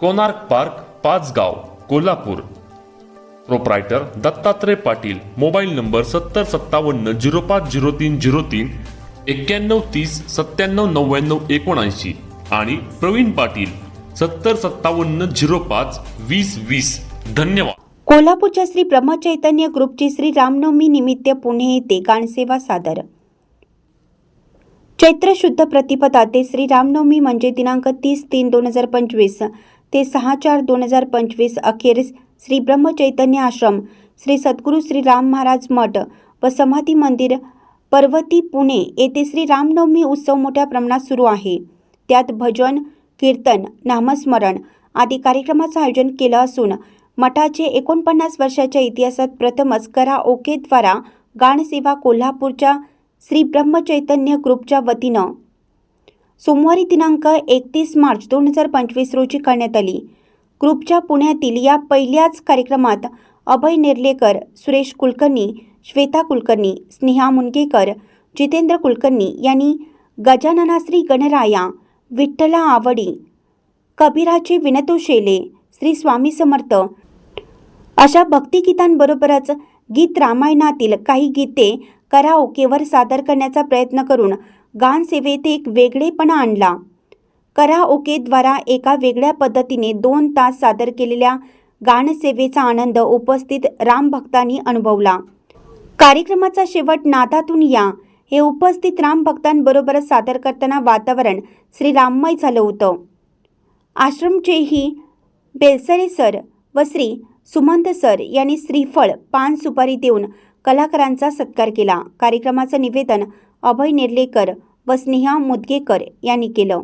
Konark park Pachgaon Kolhapur. Proprietor Dattatray Patil mobile number सत्तर सत्तावन्न zero पाच zero तीन झिरो तीन एक्क्याण्णव तीस सत्त्याण्णव नव्याण्णव एकोणऐंशी आणि प्रवीण पाटील सत्तर सत्तावन्न झिरो पाच वीस वीस. धन्यवाद. कोल्हापूरच्या श्री ब्रह्मचैतन्य ग्रुपची श्री रामनवमी निमित्त पुणे येथे गाणसेवा सादर. चैत्र शुद्ध प्रतिपदा ते श्री रामनवमी म्हणजे दिनांक तीस तीन दोन हजार पंचवीस. ते सहा चार दोन हजार पंचवीस अखेरीस श्री ब्रह्मचैतन्य आश्रम श्री सद्गुरू श्री राम महाराज मठ व समाधी मंदिर पर्वती पुणे येथे श्री रामनवमी उत्सव मोठ्या प्रमाणात सुरू आहे. त्यात भजन कीर्तन नामस्मरण आदी कार्यक्रमाचं आयोजन केलं असून मठाचे एकोणपन्नास वर्षाच्या इतिहासात प्रथमच करा ओकेद्वारा गाणसेवा कोल्हापूरच्या श्री ब्रह्मचैतन्य ग्रुपच्या वतीनं सोमवारी दिनांक एकतीस मार्च दोन हजार पंचवीस रोजी करण्यात आली. ग्रुपच्या पुण्यातील या पहिल्याच कार्यक्रमात अभय नेर्लेकर सुरेश कुलकर्णी श्वेता कुलकर्णी स्नेहा मुनगेकर जितेंद्र कुलकर्णी यांनी गजाननाश्री गणराया विठ्ठला आवडी कबीराचे विनतो शेले श्री स्वामी समर्थ अशा भक्तिगीतांबरोबरच गीत रामायणातील काही गीते कराओकेवर सादर करण्याचा प्रयत्न करून गानसेवेत एक वेगळेपणा आणला. कराओकेद्वारा एका वेगळ्या पद्धतीने दोन तास सादर केलेल्या गानसेवेचा आनंद उपस्थित रामभक्तांनी अनुभवला. कार्यक्रमाचा शेवट नादातून या. हे उपस्थित रामभक्तांबरोबरच सादर करताना वातावरण श्रीराममय झालं होतं. आश्रमचेही बेलसरे सर व श्री सुमंत सर यांनी श्रीफळ पान सुपारी देऊन कलाकारांचा सत्कार केला. कार्यक्रमाचं निवेदन अभय नेर्लेकर व स्नेहा मुदगेकर यांनी केलं.